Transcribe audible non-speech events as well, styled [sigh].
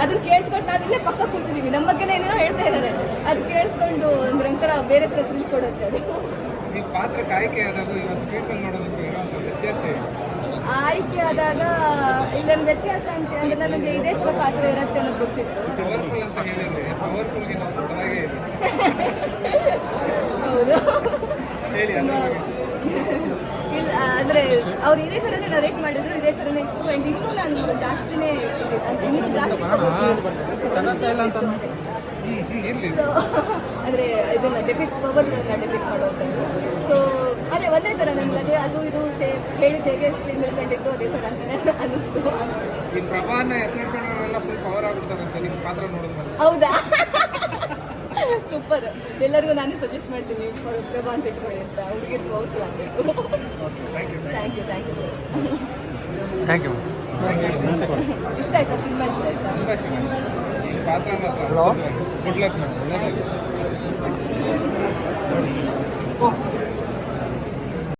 ಅದನ್ನ ಕೇಳಿಸ್ಕೊಂಡು ನಾವಿಲ್ಲೇ ಪಕ್ಕ ಕೂತಿದೀವಿ. ನಮ್ಮ ಬಗ್ಗೆನೇ ಏನೇನೋ ಹೇಳ್ತಾ ಇದ್ದಾರೆ. ಅದು ಕೇಳಿಸ್ಕೊಂಡು ಅಂದ್ರೆ ಒಂಥರ ಬೇರೆ ಹತ್ರ ತಿಳ್ಕೊಡುತ್ತೆ ಅದು. ಈ ಪಾತ್ರ ಆಯ್ಕೆ ಆದಾಗ ಸ್ಕ್ರೀನ್ ನೋಡೋದಕ್ಕೆ ವ್ಯತ್ಯಾಸ? ಆಯ್ಕೆ ಆದಾಗ ಇಲ್ಲೊಂದು ವ್ಯತ್ಯಾಸ ಅಂತ ಅಂದ್ರೆ ನನಗೆ ಇದೇ ಥರ ಪಾತ್ರ ಇರುತ್ತೆ ಅನ್ನೋದು ಗೊತ್ತಿತ್ತು. ಪವರ್ಫುಲ್ ಅಂತ ಹೇಳಿದ್ರೆ ಪವರ್ಫುಲ್ಗೆ ನಾವು ಚೆನ್ನಾಗೇ ಇದೆ. [laughs] ಹೌದು. ಹೇಳಿ ಅದ್ರ ಬಗ್ಗೆ ಇಲ್ಲ ಅಂದ್ರೆ ಅವ್ರು ಇದೇ ಥರನೇ ನರೇಟ್ ಮಾಡಿದ್ರು ಇದೇ ಥರನೇ ಇತ್ತು. ಆ್ಯಂಡ್ ಇನ್ನೂ ನಾನು ಜಾಸ್ತಿನೇ ಇನ್ನೂ ಜಾಸ್ತಿ ಸೊ ಅಂದರೆ ಇದನ್ನ ಡೆಪಿಕ್ ಪವರ್ನ ಡೆಬಿಟ್ ಮಾಡುವಂಥದ್ದು ಸೊ ಅದೇ ಒಂದೇ ಥರ ನನಗೆ ಅದೇ ಅದು ಇದು ಸೇಮ್ ಹೇಳಿದ ಹೇಗೆ ಸ್ಕ್ರೀನ್ ಮೇಲೆ ಕಂಡಿದ್ದು ಅದೇ ಥರ ಅಂತಲೇ ಅನಿಸ್ತು. ಹೌದಾ? ಸೂಪರ್ ಎಲ್ಲರಿಗೂ ನಾನೇ ಸಜೆಸ್ಟ್ ಮಾಡ್ತೀನಿ ಪ್ರಭಾ ಅಂತ ಇಟ್ಕೊಳ್ಳಿ ಅಂತ. ಹುಡುಗಿರ್ ಪವರ್ಫುಲ್ ಆಗಬೇಕು. Thank you thank you thank you sir thank you ಇಷ್ಟ ಆಯ್ತಾ ಸಿನಿಮಾ ಇಷ್ಟ ಆಯ್ತಾ ಪಾತ್ರ ಮಾತ್ರ ಗುಡ್ ಲಕ್